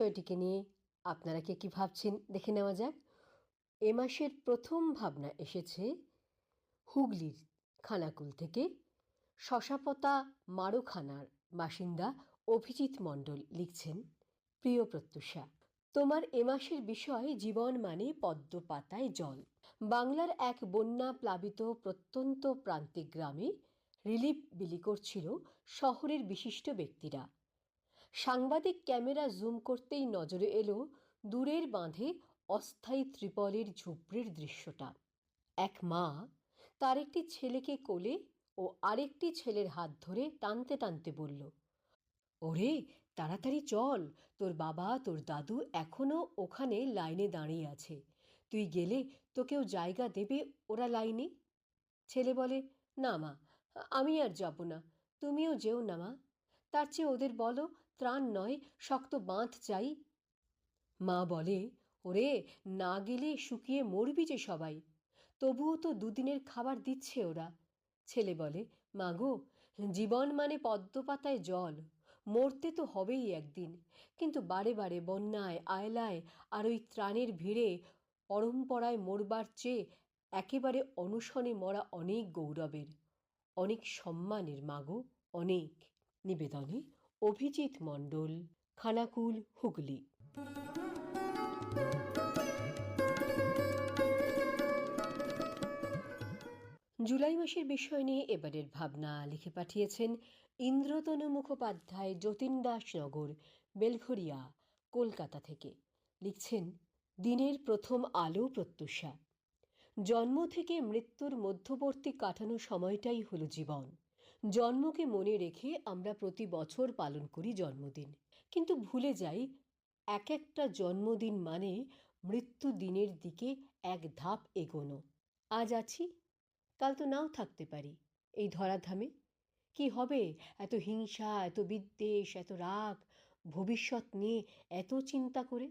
বিষয়টিকে নিয়ে আপনারা কে কী ভাবছেন দেখে নেওয়া যাক। এ মাসের প্রথম ভাবনা এসেছে হুগলির খানাকুল থেকে শশাপতা মারোখানার বাসিন্দা অভিজিৎ মণ্ডল লিখছেন, প্রিয় প্রত্যুষা, তোমার এ মাসের বিষয় জীবন মানে পদ্ম পাতায় জল। বাংলার এক বন্যা প্লাবিত প্রত্যন্ত প্রান্তিক গ্রামে রিলিফ বিলি করছিল শহরের বিশিষ্ট ব্যক্তিরা। সাংবাদিক ক্যামেরা জুম করতেই নজরে এলো দূরের বাঁধে অস্থায়ী ত্রিপলের ঝুপড়ির দৃশ্যটা। এক মা তার একটি ছেলেকে কোলে ও আরেকটি ছেলের হাত ধরে টানতে টানতে বলল, ওরে, তাড়াতাড়ি চল, তোর বাবা, তোর দাদু এখনও ওখানে লাইনে দাঁড়িয়ে আছে। তুই গেলে তোকেও জায়গা দেবে ওরা লাইনে? ছেলে বলে, না মা, আমি আর যাব না, তুমিও যেও না মা। তার চেয়ে ওদের বলো ত্রাণ নয়, শক্ত বাঁধ চাই। মা বলে, ওরে, না গেলে শুকিয়ে মরবি যে সবাই। তবুও তো দুদিনের খাবার দিচ্ছে ওরা। ছেলে বলে মাগো জীবন মানে পদ্মপাতায় জল। মরতে তো হবেই একদিন। কিন্তু বারে বারে বন্যায়, আয়লায়, আর ওই ত্রাণের ভিড়ে পরম্পরায় মরবার চেয়ে একেবারে অনশনে মরা অনেক গৌরবের, অনেক সম্মানের মাগো অনেক নিবেদনে অভিজিৎ মণ্ডল, খানাকুল হুগলি। জুলাই মাসের বিষয় নিয়ে এবারের ভাবনা লিখে পাঠিয়েছেন ইন্দ্রতনু মুখোপাধ্যায় যতীন দাসনগর বেলঘরিয়া কলকাতা থেকে। লিখছেন, দিনের প্রথম আলো প্রত্যুষা। জন্ম থেকে মৃত্যুর মধ্যবর্তী কাটানো সময়টাই হলো জীবন। জন্মকে মনে রেখে আমরা প্রতি বছর পালন করি জন্মদিন। কিন্তু ভুলে যাই এক একটা জন্মদিন মানে মৃত্যু দিনের দিকে এক ধাপ এগোনো। আজ আছি, কাল তো নাও থাকতে পারি। এই ধরাধামে কি হবে? এত হিংসা, এত বিদ্বেষ, এত রাগ, ভবিষ্যৎ নিয়ে এত চিন্তা করে?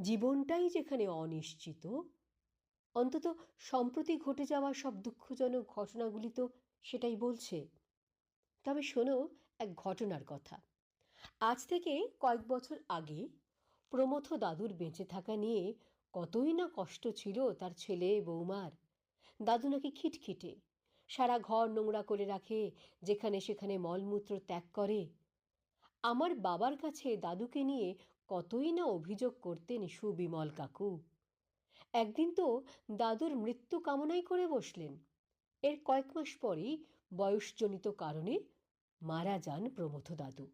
জীবনটাই যেখানে অনিশ্চিত, অন্তত সম্প্রতি ঘটে যাওয়া সব দুঃখজনক ঘটনাগুলি তো সেটাই বলছে। তবে শোনো, এক ঘটনার কথা। আজ থেকে কয়েক বছর আগে প্রমথ দাদুর বেঁচে থাকা নিয়ে কতই না কষ্ট ছিল তার ছেলে বৌমার। দাদু নাকি খিটখিটে, সারা ঘর নোংরা করে রাখে, যেখানে সেখানে মলমূত্র ত্যাগ করে। আমার বাবার কাছে দাদুকে নিয়ে কতই না অভিযোগ করতেন সুবিমল কাকু। একদিন তো দাদুর মৃত্যু কামনাই করে বসলেন। এর কয়েক মাস পরেই বয়সজনিত কারণে মারা যান প্রমথ দাদু।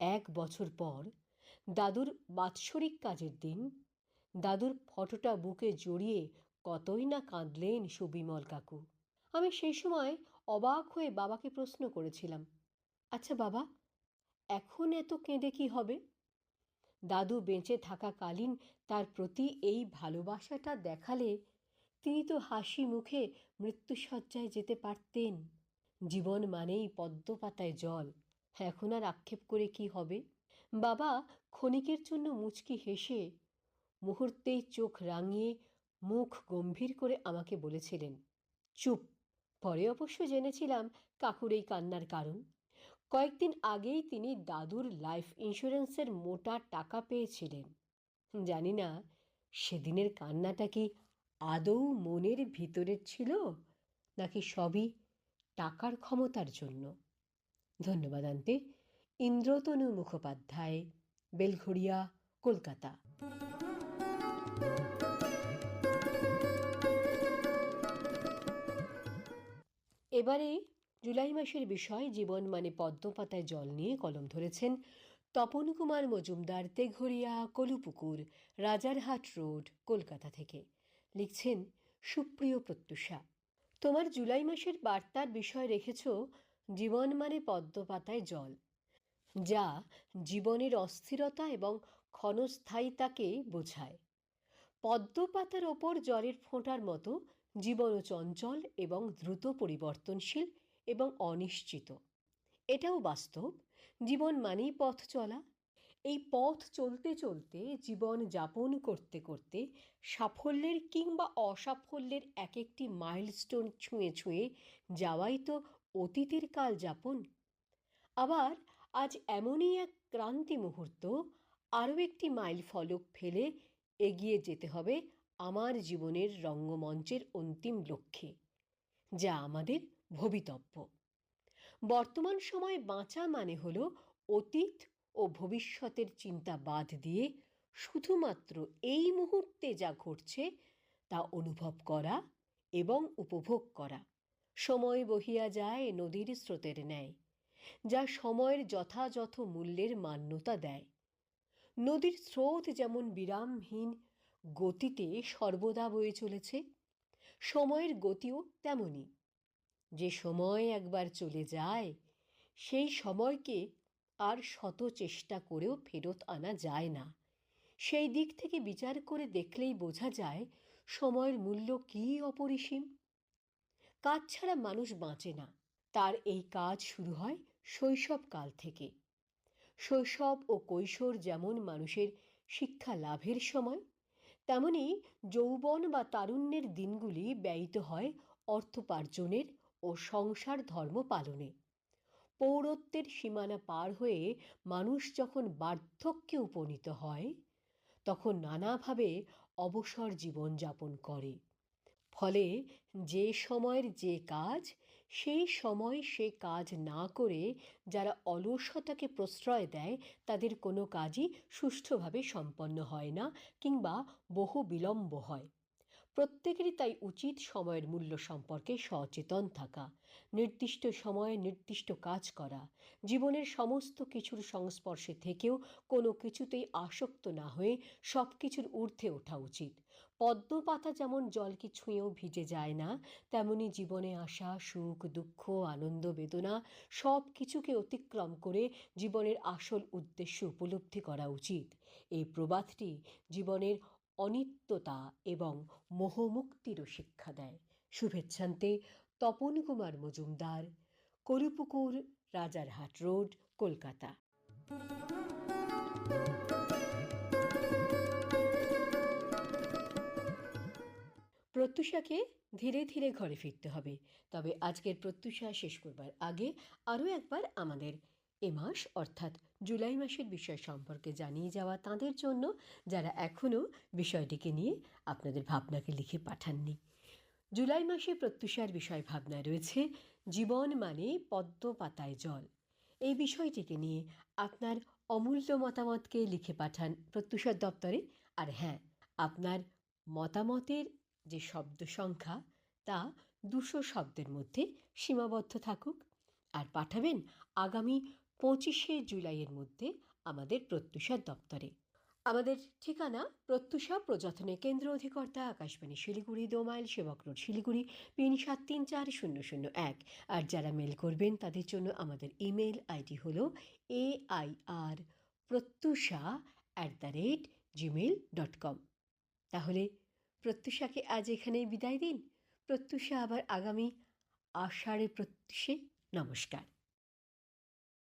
এক বছর পর দাদুর বাৎসরিক কাজের দিন, দাদুর ফটোটা বুকে জড়িয়ে কতই না কাঁদলেন সুবিমল কাকু। আমি সেই সময় অবাক হয়ে বাবাকে প্রশ্ন করেছিলাম আচ্ছা বাবা, এখন এত কেঁদে কি হবে? দাদু বেঁচে থাকাকালীন তার প্রতি এই ভালোবাসাটা দেখালে তিনি তো হাসি মুখে মৃত্যুসজ্জায় যেতে পারতেন। জীবন মানেই পদ্মপাতায় জল। এখন আর আক্ষেপ করে কি হবে? বাবা, ক্ষণিকের জন্য মুচকি হেসে মুহূর্তেই চোখ রাঙিয়ে মুখ গম্ভীর করে আমাকে বলেছিলেন, চুপ। পরে অবশ্য জেনেছিলাম কাকুর এই কান্নার কারণ। কয়েকদিন আগেই তিনি দাদুর লাইফ ইন্স্যুরেন্সের মোটা টাকা পেয়েছিলেন। জানি না, সেদিনের কান্নাটা কি আদৌ মনের ভিতরের ছিল? নাকি সবই টাকার ক্ষমতার জন্য। ধন্যবাদ আনতে ইন্দ্রতনু মুখোপাধ্যায়, বেলঘড়িয়া, কলকাতা। এবারে জুলাই মাসের বিষয়, জীবন মানে পদ্মপাতায় জল নিয়ে কলম ধরেছেন তপন কুমার মজুমদার তেঘরিয়া কলুপুকুর, রাজারহাট রোড, কলকাতা থেকে। লিখছেন সুপ্রিয় প্রত্যুষা। তোমার জুলাই মাসের বার্তার বিষয় রেখেছ, জীবন মানে পদ্মপাতায় জল। যা জীবনের অস্থিরতা এবং ক্ষণস্থায়িতাকে বোঝায়। পদ্মপাতার ওপর জলের ফোঁটার মতো জীবনও চঞ্চল এবং দ্রুত পরিবর্তনশীল এবং অনিশ্চিত। এটাও বাস্তব। জীবন মানেই পথ চলা এই পথ চলতে চলতে জীবন যাপন করতে করতে সাফল্যের কিংবা অসাফল্যের এক একটি মাইলস্টোন ছুঁয়ে ছুঁয়ে যাওয়াই তো অতীতের কাল যাপন। আবার আজ এমনই এক ক্রান্তি মুহূর্ত, আরও একটি মাইল ফলক ফেলে এগিয়ে যেতে হবে আমার জীবনের রঙ্গমঞ্চের অন্তিম লক্ষ্যে, যা আমাদের ভবিতব্য। বর্তমান সময়ে বাঁচা মানে হলো অতীত ও ভবিষ্যতের চিন্তা বাদ দিয়ে শুধুমাত্র এই মুহূর্তে যা ঘটছে তা অনুভব করা এবং উপভোগ করা। সময় বহিয়া যায় নদীর স্রোতের ন্যায়, যা সময়ের যথাযথ মূল্যের মান্যতা দেয়। নদীর স্রোত যেমন বিরামহীন গতিতে সর্বদা বয়ে চলেছে, সময়ের গতিও তেমনই। যে সময় একবার চলে যায়, সেই সময়কে আর শত চেষ্টা করেও ফেরত আনা যায় না। সেই দিক থেকে বিচার করে দেখলেই বোঝা যায়, সময়ের মূল্য কী অপরিসীম। কাজ ছাড়া মানুষ বাঁচে না। তার এই কাজ শুরু হয় শৈশবকাল থেকে। শৈশব ও কৈশোর যেমন মানুষের শিক্ষা লাভের সময়, তেমনি যৌবন বা তারুণ্যের দিনগুলি ব্যয়িত হয় অর্থোপার্জনের ও সংসার ধর্ম পালনে। পৌরত্বের সীমানা পার হয়ে মানুষ যখন বার্ধক্যে উপনীত হয়, তখন নানাভাবে অবসর জীবনযাপন করে। ফলে যে সময়ের যে কাজ, সেই সময় সে কাজ না করে যারা অলসতাকে প্রশ্রয় দেয়, তাদের কোনো কাজই সুষ্ঠুভাবে সম্পন্ন হয় না কিংবা বহু বিলম্ব হয়। প্রত্যেকেরই তাই উচিত সময়ের মূল্য সম্পর্কে সচেতন থাকা, নির্দিষ্ট সময়ে নির্দিষ্ট কাজ করা, জীবনের সমস্ত কিছুর সংস্পর্শে থেকেও কোনো কিছুতেই আসক্ত না হয়ে সব কিছুর ঊর্ধ্বে ওঠা উচিত। পদ্ম পাতা যেমন জলকে ছুঁয়েও ভিজে যায় না, তেমনি জীবনে আসা সুখ, দুঃখ, আনন্দ, বেদনা সব কিছুকে অতিক্রম করে জীবনের আসল উদ্দেশ্য উপলব্ধি করা উচিত। এই প্রবাদটি জীবনের অনিত্যতা এবং মোহমুক্তিরও শিক্ষা দেয়। শুভেচ্ছান্তে তপন কুমার মজুমদার কলুপুকুর রাজারহাট রোড, কলকাতা। প্রত্যুষাকে ধীরে ধীরে ঘরে ফিরতে হবে। তবে আজকের প্রত্যুষা শেষ করবার আগে আরও একবার আমাদের এ মাস, অর্থাৎ জুলাই মাসের বিষয় সম্পর্কে জানিয়ে যাওয়া তাদের জন্য যারা এখনও বিষয়টিকে নিয়ে আপনাদের ভাবনাকে লিখে পাঠাননি। জুলাই মাসে প্রত্যুষার বিষয় ভাবনায় রয়েছে, জীবন মানে পদ্ম পাতায় জল। এই বিষয়টিকে নিয়ে আপনার অমূল্য মতামতকে লিখে পাঠান প্রত্যুষার দপ্তরে। আর হ্যাঁ আপনার মতামতের যে শব্দ সংখ্যা, তা দুশো শব্দের মধ্যে সীমাবদ্ধ থাকুক। আর পাঠাবেন আগামী পঁচিশে জুলাইয়ের মধ্যে আমাদের প্রত্যুষা দপ্তরে। আমাদের ঠিকানা প্রত্যুষা প্রযত্নে কেন্দ্র অধিকর্তা আকাশবাণী শিলিগুড়ি, দোমাইল, সেবক রোড, শিলিগুড়ি, পিন সাত তিন চার শূন্য শূন্য এক। আর যারা মেল করবেন, তাদের জন্য আমাদের ইমেল আইডি হল A I R Pratyusha at the rate Gmail dot com তাহলে প্রত্যুষাকে আজ এখানেই বিদায় দিন। প্রত্যুষা আবার আগামী আষাঢ়ে প্রত্যুষে। নমস্কার।